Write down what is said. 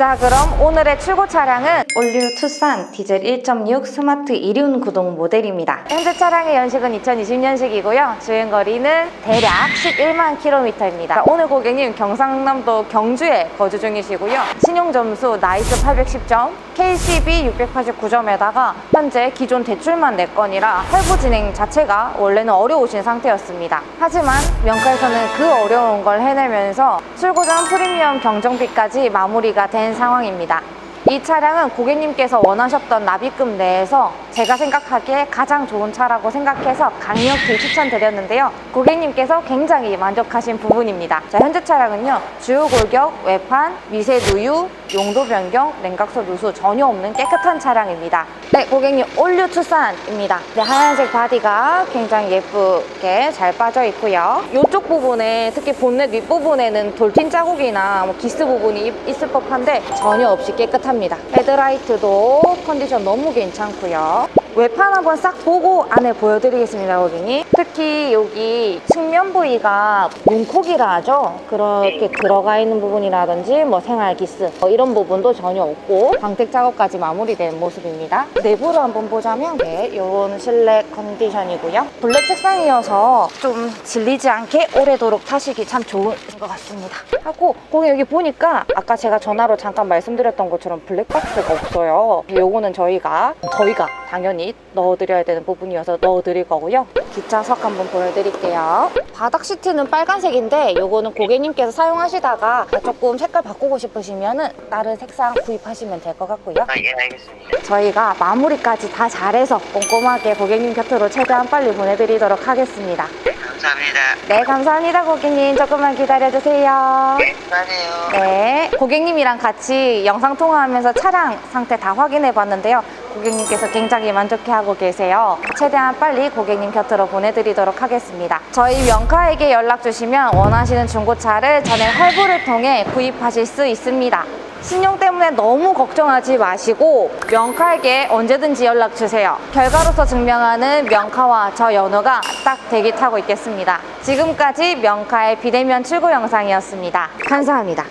자 그럼 오늘의 출고 차량은 올류 투싼 디젤 1.6 스마트 이륜 구동 모델입니다. 현재 차량의 연식은 2020년식이고요. 주행거리는 대략 11만 킬로미터입니다. 오늘 고객님 경상남도 경주에 거주 중이시고요. 신용점수 나이스 810점, KCB 689점에다가 현재 기존 대출만 4건이라 할부 진행 자체가 원래는 어려우신 상태였습니다. 하지만 명가에서는 그 어려운 걸 해내면서 출고 전 프리미엄 경정비까지 마무리가 된 상황입니다. 이 차량은 고객님께서 원하셨던 납입금 내에서 제가 생각하기에 가장 좋은 차라고 생각해서 강력히 추천드렸는데요. 고객님께서 굉장히 만족하신 부분입니다. 자, 현재 차량은요, 주요 골격, 외판, 미세 누유, 용도 변경, 냉각소 누수 전혀 없는 깨끗한 차량입니다. 네, 고객님, 올류 투싼입니다. 네, 하얀색 바디가 굉장히 예쁘게 잘 빠져 있고요. 이쪽 부분에, 특히 본넷 윗부분에는 돌핀 자국이나 뭐 기스 부분이 있- 있을 법한데 전혀 없이 깨끗합니다. 헤드라이트도 컨디션 너무 괜찮고요. 외판 한번 싹 보고 안에 보여드리겠습니다, 고객님. 특히 여기 측면 부위가 문콕이라 하죠. 그렇게 들어가 있는 부분이라든지 뭐 생활 기스 뭐 이런 부분도 전혀 없고 광택 작업까지 마무리된 모습입니다. 내부를 한번 보자면 네, 이런 실내 컨디션이고요. 블랙 색상이어서 좀 질리지 않게 오래도록 타시기 참 좋은 것 같습니다. 하고 고객 여기 보니까 아까 제가 전화로 잠깐 말씀드렸던 것처럼 블랙박스가 없어요. 요거는 저희가 저희가 당연히 넣어드려야 되는 부분이어서 넣어드릴 거고요. 뒷좌석 한번 보여드릴게요. 바닥 시트는 빨간색인데 요거는 고객님께서 사용하시다가 조금 색깔 바꾸고 싶으시면 은 다른 색상 구입하시면 될 것 같고요. 아, 예, 알겠습니다. 저희가 마무리까지 다 잘해서 꼼꼼하게 고객님 곁으로 최대한 빨리 보내드리도록 하겠습니다. 네, 감사합니다. 네, 감사합니다, 고객님. 조금만 기다려주세요. 네, 수고하세요. 네, 고객님이랑 같이 영상 통화하면서 차량 상태 다 확인해 봤는데요. 고객님께서 굉장히 만족해하고 계세요. 최대한 빨리 고객님 곁으로 보내드리도록 하겠습니다. 저희 명카에게 연락 주시면 원하시는 중고차를 전액 할부를 통해 구입하실 수 있습니다. 신용 때문에 너무 걱정하지 마시고 명카에게 언제든지 연락 주세요. 결과로서 증명하는 명카와 저 연호가 딱 대기 타고 있겠 습니다. 지금까지 명카의 비대면 출고 영상이었습니다. 감사합니다.